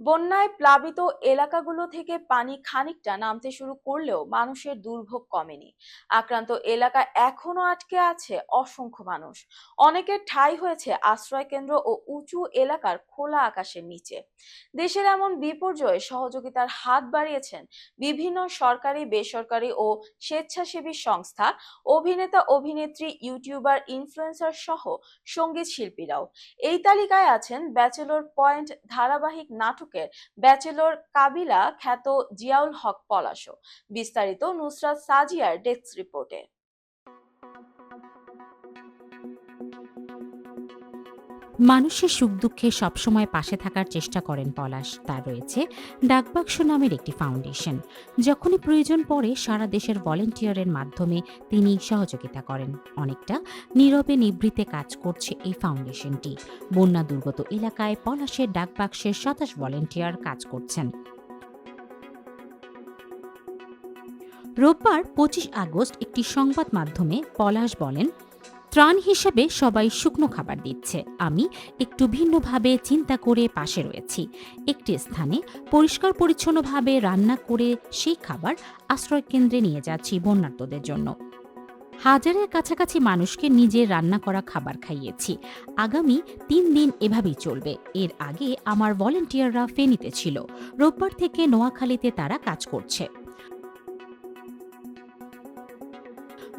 বন্যায় প্লাবিত এলাকাগুলো থেকে পানি খানিকটা নামতে শুরু করলেও মানুষের দুর্ভোগ কমেনি। আক্রান্ত এলাকা এখনও আটকে আছে অসংখ্য মানুষ। অনেকের ঠাঁই হয়েছে আশ্রয়কেন্দ্র ও উঁচু এলাকার খোলা আকাশের নিচে। দেশের এমন বিপর্যয়ে সহযোগিতার হাত বাড়িয়েছেন বিভিন্ন সরকারি, বেসরকারি ও স্বেচ্ছাসেবী সংস্থা, অভিনেতা, অভিনেত্রী, ইউটিউবার, ইনফ্লুয়েন্সার সহ সংগীত শিল্পীরাও। এই তালিকায় আছেন ব্যাচেলর পয়েন্ট ধারাবাহিক নাটকের ব্যাচেলর কাবিলা খ্যাত জিয়াউল হক পলাশ। বিস্তারিত নুসরাত সাজিয়ার ডেস্ক রিপোর্টে। মানুষের সুখ দুঃখে সবসময় পাশে থাকার চেষ্টা করেন পলাশ। তার রয়েছে ডাকবাক্স নামের একটি ফাউন্ডেশন। যখনই প্রয়োজন পড়ে, সারা দেশের ভলেন্টিয়ারের মাধ্যমে তিনি সহযোগিতা করেন। অনেকটা নীরবে নিবৃতে কাজ করছে এই ফাউন্ডেশনটি। বন্যা দুর্গত এলাকায় পলাশের ডাকবাক্সের সাতাশ ভলেন্টিয়ার কাজ করছেন। রোববার পঁচিশ আগস্ট একটি সংবাদ মাধ্যমে পলাশ বলেন ত্রাণ হিসেবে সবাই শুকনো খাবার দিচ্ছে। আমি একটু ভিন্নভাবে চিন্তা করে পাশে রয়েছি। একটি স্থানে পরিষ্কার পরিচ্ছন্নভাবে রান্না করে সেই খাবার আশ্রয়কেন্দ্রে নিয়ে যাচ্ছি বন্যার্তদের জন্য। হাজারের কাছাকাছি মানুষকে নিজে রান্না করা খাবার খাইয়েছি। আগামী তিন দিন এভাবেই চলবে। এর আগে আমার ভলেন্টিয়াররা ফেনীতে ছিল। রোববার থেকে নোয়াখালীতে তারা কাজ করছে।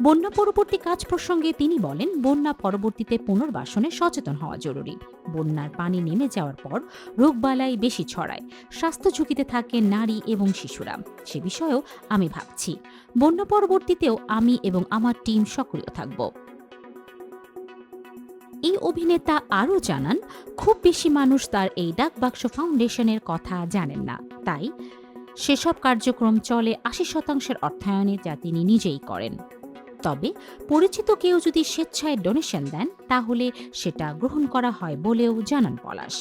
বন্যা পরবর্তী কাজ প্রসঙ্গে তিনি বলেন, বন্যা পরবর্তীতে পুনর্বাসনে সচেতন হওয়া জরুরি। বন্যার পানি নেমে যাওয়ার পর রোগবালাই বেশি ছড়ায়। স্বাস্থ্য ঝুঁকিতে থাকে নারী এবং শিশুরা। সে বিষয়েও আমি ভাবছি। বন্যা পরবর্তীতেও আমি এবং আমার টিম সক্রিয় থাকব। এই অভিনেতা আরও জানান, খুব বেশি মানুষ তার এই ডাকবাক্স ফাউন্ডেশনের কথা জানেন না। তাই সেসব কার্যক্রম চলে আশি শতাংশের অর্থায়নে যা তিনি নিজেই করেন। তবে পরিচিত কেউ যদি স্বেচ্ছায় ডোনেশন দেন, তাহলে সেটা গ্রহণ করা হয় বলেও জানান পলাশ।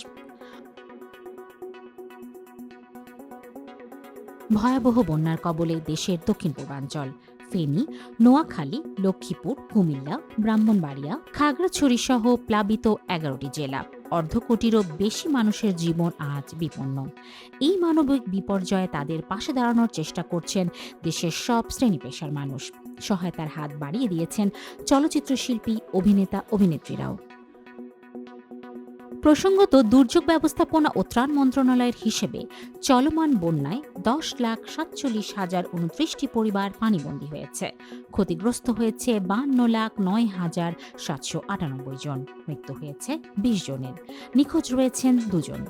ভয়াবহ বন্যার কবলে দেশের দক্ষিণ পূর্বাঞ্চল, ফেনী, নোয়াখালী, লক্ষ্মীপুর, কুমিল্লা, ব্রাহ্মণবাড়িয়া, খাগড়াছড়ি সহ প্লাবিত এগারোটি জেলা। অর্ধ কোটিরও বেশি মানুষের জীবন আজ বিপন্ন। এই মানবিক বিপর্যয়ে তাদের পাশে দাঁড়ানোর চেষ্টা করছেন দেশের সব শ্রেণি পেশার মানুষ। সহায়তার হাত বাড়িয়ে দিয়েছেন চলচ্চিত্র শিল্পী, অভিনেতা, অভিনেত্রীরাও। প্রসঙ্গত, দুর্যোগ ব্যবস্থাপনা ও ত্রাণ মন্ত্রণালয়ের হিসেবে চলমান বন্যায় দশ লাখ সাতচল্লিশ হাজার উনত্রিশটি পরিবার পানিবন্দী হয়েছে। ক্ষতিগ্রস্ত হয়েছে বান্ন লাখ নয় হাজার সাতশো আটানব্বই জন। মৃত্যু হয়েছে বিশ জনের। নিখোঁজ রয়েছেন দুজন।